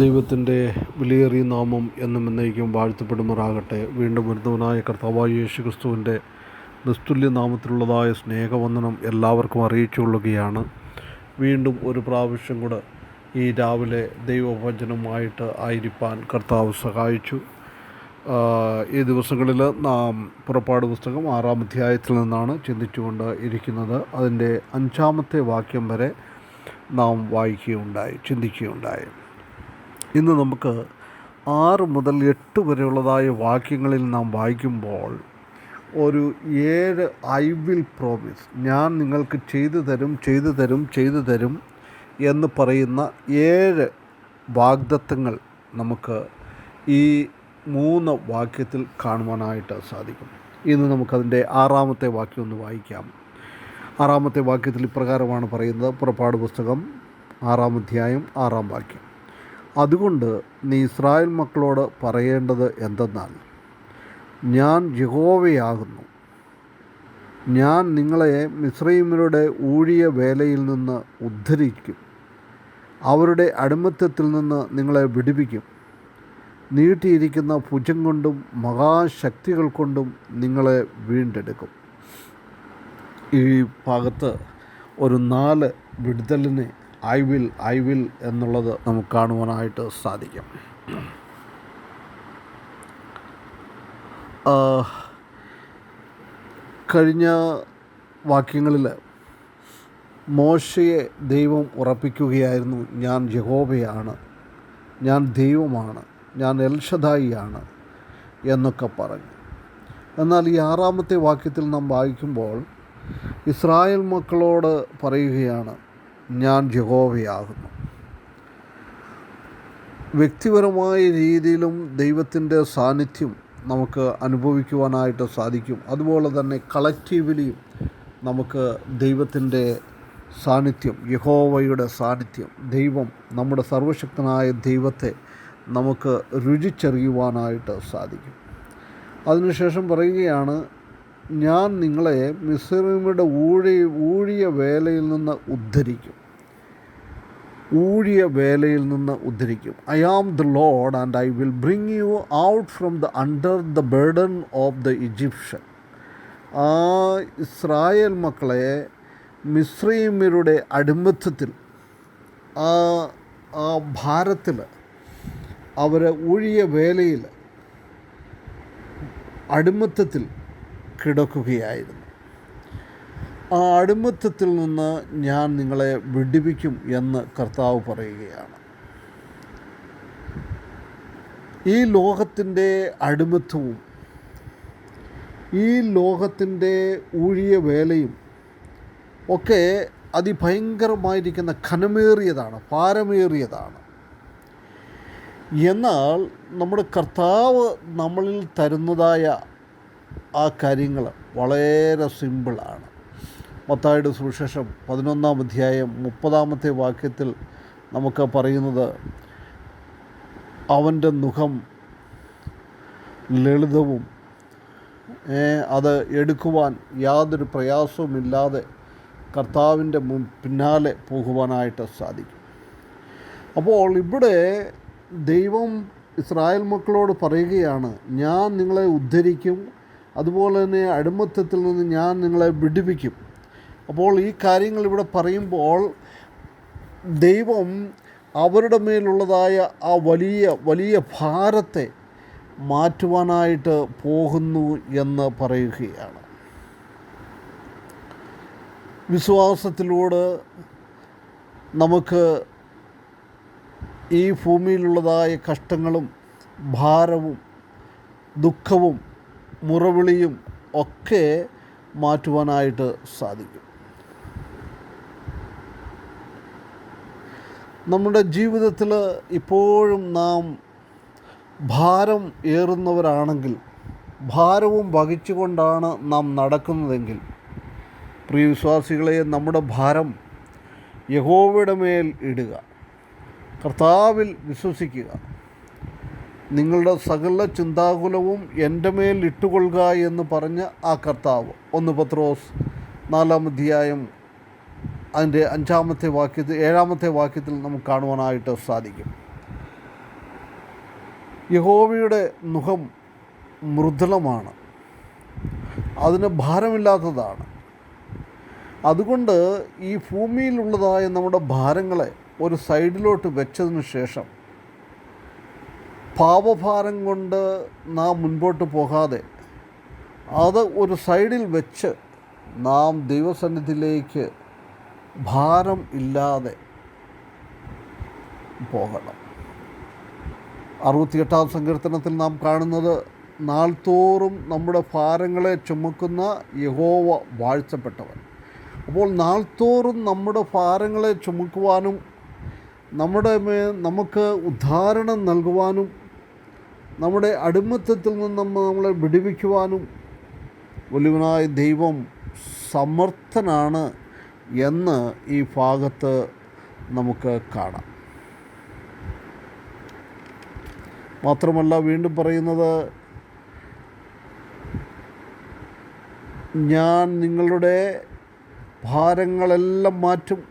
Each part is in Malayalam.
ദൈവത്തിന്റെ വിലയേറിയ നാമം എന്നും എന്നേക്കും വാഴ്ത്തപ്പെടുമാറാകട്ടെ. വീണ്ടും വരുന്നവനായ കർത്താവായ യേശു ക്രിസ്തുവിന്റെ നിസ്തുല്യ നാമത്തിലുള്ളതായ സ്നേഹവന്ദനം എല്ലാവർക്കും അറിയിച്ചുകൊള്ളുകയാണ്. വീണ്ടും ഒരു പ്രാവശ്യം കൂടെ ഈ രാവിലെ ദൈവവചനമായിട്ട് ആയിരിക്കാൻ കർത്താവ് സഹായിച്ചു. ഈ ദിവസങ്ങളിൽ നാം പുറപ്പാട് പുസ്തകം ആറാം അധ്യായത്തിൽ നിന്നാണ് ചിന്തിച്ചുകൊണ്ട് ഇരിക്കുന്നത്. അതിന്റെ അഞ്ചാമത്തെ വാക്യം വരെ നാം വായിക്കുകയുണ്ടായി ചിന്തിക്കുകയുണ്ടായി. ഇന്ന് നമുക്ക് ആറ് മുതൽ എട്ട് വരെയുള്ളതായ വാക്യങ്ങളിൽ നാം വായിക്കുമ്പോൾ ഒരു ഏഴ് ഐ വിൽ പ്രോമിസ്. ഞാൻ നിങ്ങൾക്ക് ചെയ്തു തരും ചെയ്തു തരും ചെയ്തു തരും എന്ന് പറയുന്ന ഏഴ് വാഗ്ദത്തങ്ങൾ നമുക്ക് ഈ മൂന്ന് വാക്യത്തിൽ കാണുവാനായിട്ട് സാധിക്കും. ഇന്ന് നമുക്കതിന്റെ ആറാമത്തെ വാക്യം ഒന്ന് വായിക്കാം. ആറാമത്തെ വാക്യത്തിൽ ഇപ്രകാരമാണ് പറയുന്നത്. പുറപ്പാട് പുസ്തകം ആറാം അധ്യായം ആറാം വാക്യം. അതുകൊണ്ട് നീ ഇസ്രായേൽ മക്കളോട് പറയേണ്ടത് എന്തെന്നാൽ ഞാൻ യഹോവയാകുന്നു. ഞാൻ നിങ്ങളെ മിശ്രീമരുടെ ഊഴിയ വേലയിൽ നിന്ന് ഉദ്ധരിക്കും. അവരുടെ അടിമത്തത്തിൽ നിന്ന് നിങ്ങളെ വിടുവിക്കും. നീട്ടിയിരിക്കുന്ന ഭുജം കൊണ്ടും മഹാശക്തികൾ കൊണ്ടും നിങ്ങളെ വീണ്ടെടുക്കും. ഈ ഭാഗത്ത് ഒരു നാല് വിടുതലിനെ ഐ വിൽ ഐ വിൽ എന്നുള്ളത് നമുക്ക് കാണുവാനായിട്ട് സാധിക്കും. കഴിഞ്ഞ വാക്യങ്ങളിൽ മോശയെ ദൈവം ഉറപ്പിക്കുകയായിരുന്നു. ഞാൻ യഹോബയാണ് ഞാൻ ദൈവമാണ്. ഞാൻ എൽഷദായിയാണ് എന്നൊക്കെ പറഞ്ഞു. എന്നാൽ ഈ ആറാമത്തെ വാക്യത്തിൽ നാം വായിക്കുമ്പോൾ ഇസ്രായേൽ മക്കളോട് പറയുകയാണ് ഞാൻ യഹോവയാകുന്നു. വ്യക്തിപരമായ രീതിയിലും ദൈവത്തിന്റെ സാന്നിധ്യം നമുക്ക് അനുഭവിക്കുവാനായിട്ട് സാധിക്കും. അതുപോലെ തന്നെ കളക്റ്റീവ്ലിയും നമുക്ക് ദൈവത്തിന്റെ സാന്നിധ്യം യഹോവയുടെ സാന്നിധ്യം ദൈവം നമ്മുടെ സർവശക്തനായ ദൈവത്തെ നമുക്ക് രുചിച്ചറിയുവാനായിട്ട് സാധിക്കും. അതിനുശേഷം പറയുകയാണ് ഞാൻ നിങ്ങളെ മിസ്രൈമിയുടെ ഊഴി ഊഴിയ വേലയിൽ നിന്ന് ഉദ്ധരിക്കും. ഊഴിയ വേലയിൽ നിന്ന് ഉദ്ധരിക്കും. I am the Lord and I will bring you out from the under the burden of the Egyptian ആ ഇസ്രായേൽ മക്കളെ മിശ്രീമ്യരുടെ അടിമത്തത്തിൽ ആ ആ ഭാരത്തിൽ അവരെ ഊഴിയ വേലയിൽ അടിമത്തത്തിൽ കിടക്കുകയായിരുന്നു. ആ അടിമത്തത്തിൽ നിന്ന് ഞാൻ നിങ്ങളെ വിടിപ്പിക്കും എന്ന് കർത്താവ് പറയുകയാണ്. ഈ ലോകത്തിന്റെ അടിമത്വവും ഈ ലോകത്തിന്റെ ഊഴിയ വേലയും ഒക്കെ അതിഭയങ്കരമായിരിക്കുന്ന ഖനമേറിയതാണ് പാരമേറിയതാണ് എന്നാൽ നമ്മുടെ കർത്താവ് നമ്മളിൽ തരുന്നതായ ആ കാര്യങ്ങൾ വളരെ സിമ്പിളാണ്. മത്തായുടെ സുവിശേഷം പതിനൊന്നാം അധ്യായം മുപ്പതാമത്തെ വാക്യത്തിൽ നമുക്ക് പറയുന്നത് അവന്റെ മുഖം ലളിതവും അത് എടുക്കുവാൻ യാതൊരു പ്രയാസവുമില്ലാതെ കർത്താവിന്റെ പിന്നാലെ പോകുവാനായിട്ട് സാധിക്കും. അപ്പോൾ ഇവിടെ ദൈവം ഇസ്രായേൽ മക്കളോട് പറയുകയാണ് ഞാൻ നിങ്ങളെ ഉദ്ധരിക്കും അതുപോലെ തന്നെ അടിമത്തത്തിൽ നിന്ന് ഞാൻ നിങ്ങളെ വിടുവിക്കും. അപ്പോൾ ഈ കാര്യങ്ങൾ ഇവിടെ പറയുമ്പോൾ ദൈവം അവരുടെ മേലുള്ളതായ ആ വലിയ വലിയ ഭാരത്തെ മാറ്റുവാനായിട്ട് പോകുന്നു എന്ന് പറയുകയാണ്. വിശ്വാസത്തിലൂടെ നമുക്ക് ഈ ഭൂമിയിലുള്ളതായ കഷ്ടങ്ങളും ഭാരവും ദുഃഖവും മുറവിളിയും ഒക്കെ മാറ്റുവാനായിട്ട് സാധിക്കും. നമ്മുടെ ജീവിതത്തിൽ ഇപ്പോഴും നാം ഭാരം ഏറുന്നവരാണെങ്കിൽ ഭാരവും വഹിച്ചുകൊണ്ടാണ് നാം നടക്കുന്നതെങ്കിൽ പ്രിയ വിശ്വാസികളെ നമ്മുടെ ഭാരം യഹോവയുടെ മേൽ ഇടുക കർത്താവിൽ വിശ്വസിക്കുക നിങ്ങളുടെ സകല ചിന്താകുലവും എന്റെ മേൽ ഇട്ടുകൊള്ളുക എന്ന് പറഞ്ഞ് ആ കർത്താവ്. ഒന്ന് പത്രോസ് നാലാം അധ്യായം അതിന്റെ അഞ്ചാമത്തെ വാക്യത്തിൽ ഏഴാമത്തെ വാക്യത്തിൽ നമുക്ക് കാണുവാനായിട്ട് സാധിക്കും. യഹോവയുടെ മുഖം മൃദുലമാണ്. അതിന് ഭാരമില്ലാത്തതാണ്. അതുകൊണ്ട് ഈ ഭൂമിയിലുള്ളതായ നമ്മുടെ ഭാരങ്ങളെ ഒരു സൈഡിലോട്ട് വെച്ചതിന് ശേഷം പാപഭാരം കൊണ്ട് നാം മുൻപോട്ട് പോകാതെ അത് ഒരു സൈഡിൽ വെച്ച് നാം ദൈവസന്നിധിയിലേക്ക് ഭാരം ഇല്ലാതെ പോകണം. അറുപത്തിയെട്ടാം സങ്കീർത്തനത്തിൽ നാം കാണുന്നത് നാൾതോറും നമ്മുടെ ഭാരങ്ങളെ ചുമക്കുന്ന യഹോവ വാഴ്ചപ്പെട്ടവൻ. അപ്പോൾ നാൾതോറും നമ്മുടെ ഭാരങ്ങളെ ചുമക്കുവാനും നമ്മുടെ മേ നമുക്ക് ഉദ്ധാരണം നൽകുവാനും നമ്മുടെ അടിമത്തത്തിൽ നിന്ന് നമ്മളെ വിടുവിക്കുവാനും വലുവനായ ദൈവം സമർത്ഥനാണ് എന്ന് ഈ ഭാഗത്ത് നമുക്ക് കാണാം. മാത്രമല്ല വീണ്ടും പറയുന്നത് ഞാൻ നിങ്ങളുടെ ഭാരങ്ങളെല്ലാം മാറ്റും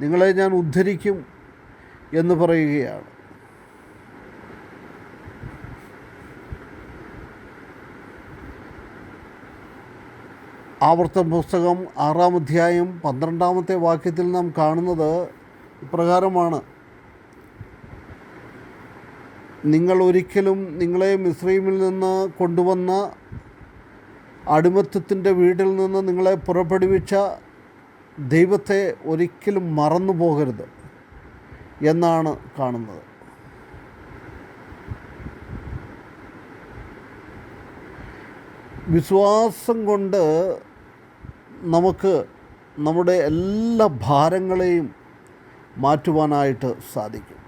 നിങ്ങളെ ഞാൻ ഉദ്ധരിക്കും എന്ന് പറയുകയാണ്. ആവർത്തന പുസ്തകം ആറാം അധ്യായം പന്ത്രണ്ടാമത്തെ വാക്യത്തിൽ നാം കാണുന്നത് ഇപ്രകാരമാണ്. നിങ്ങൾ ഒരിക്കലും നിങ്ങളെ മിസ്രൈമിൽ നിന്ന് കൊണ്ടുവന്ന അടിമത്വത്തിന്റെ വീട്ടിൽ നിന്ന് നിങ്ങളെ പുറപ്പെടുവിച്ച ദൈവത്തെ ഒരിക്കലും മറന്നു പോകരുത് എന്നാണ് കാണുന്നത്. വിശ്വാസം കൊണ്ട് നമുക്ക് നമ്മുടെ എല്ലാ ഭാരങ്ങളെയും മാറ്റുവാനായിട്ട് സാധിക്കും.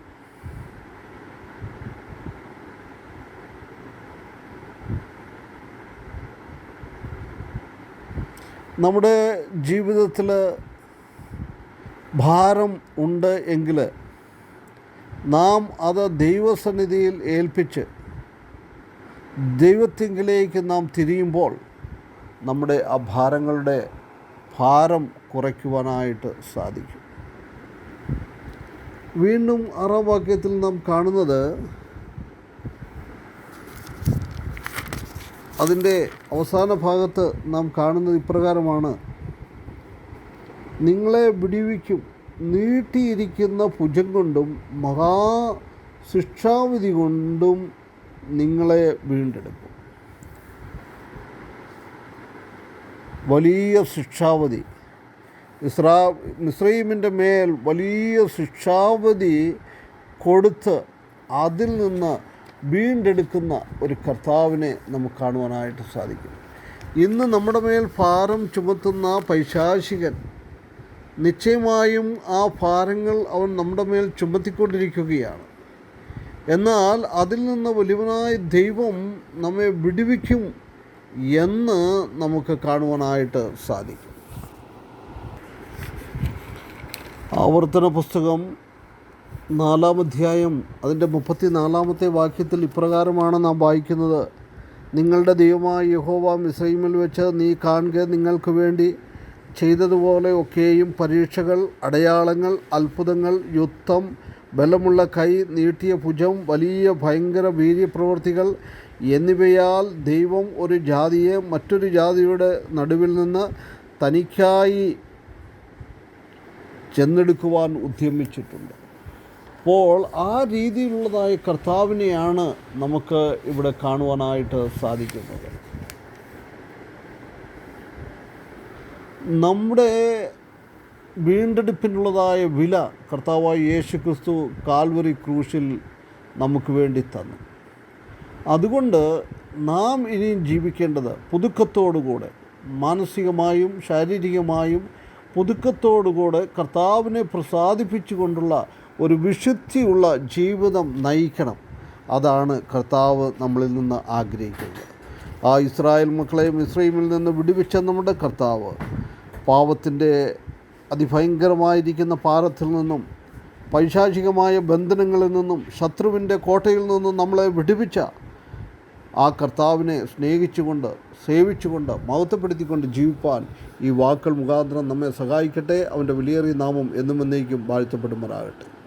നമ്മുടെ ജീവിതത്തിൽ ഭാരം ഉണ്ട് എങ്കിൽ നാം അത് ദൈവസന്നിധിയിൽ ഏൽപ്പിച്ച് ദൈവത്തിങ്കിലേക്ക് നാം തിരിയുമ്പോൾ നമ്മുടെ ആ ഭാരങ്ങളുടെ ഭാരം കുറയ്ക്കുവാനായിട്ട് സാധിക്കും. വീണ്ടും ആറാം വാക്യത്തിൽ നാം കാണുന്നത് അതിന്റെ അവസാന ഭാഗത്ത് നാം കാണുന്നത് ഇപ്രകാരമാണ്. നിങ്ങളെ വിടിവിക്കും. നീട്ടിയിരിക്കുന്ന ഭുജം കൊണ്ടും മഹാ ശിക്ഷാവിധി കൊണ്ടും നിങ്ങളെ വീണ്ടെടുക്കും. വലിയ ശിക്ഷാവധി. ഇസ്രാ മിസ്രൈമിന്റെ മേൽ വലിയ ശിക്ഷാവധി കൊടുത്ത് അതിൽ നിന്ന് വീണ്ടെടുക്കുന്ന ഒരു കർത്താവിനെ നമുക്ക് കാണുവാനായിട്ട് സാധിക്കും. ഇന്ന് നമ്മുടെ മേൽ ഭാരം ചുമത്തുന്ന പൈശാചികൻ നിശ്ചയമായും ആ ഭാരങ്ങൾ അവൻ നമ്മുടെ മേൽ ചുമത്തിക്കൊണ്ടിരിക്കുകയാണ്. എന്നാൽ അതിൽ നിന്ന് വലിയവനായ ദൈവം നമ്മെ വിടുവിക്കും എന്ന് നമുക്ക് കാണുവാനായിട്ട് സാധിക്കും. ആവർത്തന പുസ്തകം നാലാം അധ്യായം അതിന്റെ മുപ്പത്തി നാലാമത്തെ വാക്യത്തിൽ ഇപ്രകാരമാണ് നാം വായിക്കുന്നത്. നിങ്ങളുടെ ദൈവമായ യഹോവ മിസ്രൈമിൽ വെച്ച് നീ കാണുക നിങ്ങൾക്ക് വേണ്ടി ചെയ്തതുപോലെ ഒക്കെയും പരീക്ഷകൾ അടയാളങ്ങൾ അത്ഭുതങ്ങൾ യുദ്ധം ബലമുള്ള കൈ നീട്ടിയ ഭുജം വലിയ ഭയങ്കര വീര്യപ്രവൃത്തികൾ എന്നിവയാൽ ദൈവം ഒരു ജാതിയെ മറ്റൊരു ജാതിയുടെ നടുവിൽ നിന്ന് തനിക്കായി ചെന്നെടുക്കുവാൻ ഉദ്യമിച്ചിട്ടുണ്ട്. അപ്പോൾ ആ രീതിയിലുള്ളതായ കർത്താവിനെയാണ് നമുക്ക് ഇവിടെ കാണുവാനായിട്ട് സാധിക്കുന്നത്. നമ്മുടെ വീണ്ടെടുപ്പിനുള്ളതായ വില കർത്താവായ യേശു ക്രിസ്തു കാൽവറി ക്രൂശിൽ നമുക്ക് വേണ്ടി തന്നു. അതുകൊണ്ട് നാം ഇനിയും ജീവിക്കേണ്ടത് പുതുക്കത്തോടുകൂടെ മാനസികമായും ശാരീരികമായും പുതുക്കത്തോടുകൂടെ കർത്താവിനെ പ്രസാദിപ്പിച്ചുകൊണ്ടുള്ള ഒരു വിശുദ്ധിയുള്ള ജീവിതം നയിക്കണം. അതാണ് കർത്താവ് നമ്മളിൽ നിന്ന് ആഗ്രഹിക്കുന്നത്. ആ ഇസ്രായേൽ മക്കളെയും ഇസ്രൈമിൽ നിന്ന് വിടുവിച്ച നമ്മുടെ കർത്താവ് പാവത്തിന്റെ അതിഭയങ്കരമായിരിക്കുന്ന പാറത്തിൽ നിന്നും പൈശാചികമായ ബന്ധനങ്ങളിൽ നിന്നും ശത്രുവിന്റെ കോട്ടയിൽ നിന്നും നമ്മളെ വിടുവിച്ച ആ കർത്താവിനെ സ്നേഹിച്ചുകൊണ്ട് സേവിച്ചുകൊണ്ട് മഹത്വപ്പെടുത്തിക്കൊണ്ട് ജീവിപ്പാൻ ഈ വാക്കുകൾ മുഖാന്തരം നമ്മെ സഹായിക്കട്ടെ. അവന്റെ വിലയേറിയ നാമം എന്നും എന്നേക്കും വാഴ്ത്തപ്പെടുമാറാകട്ടെ.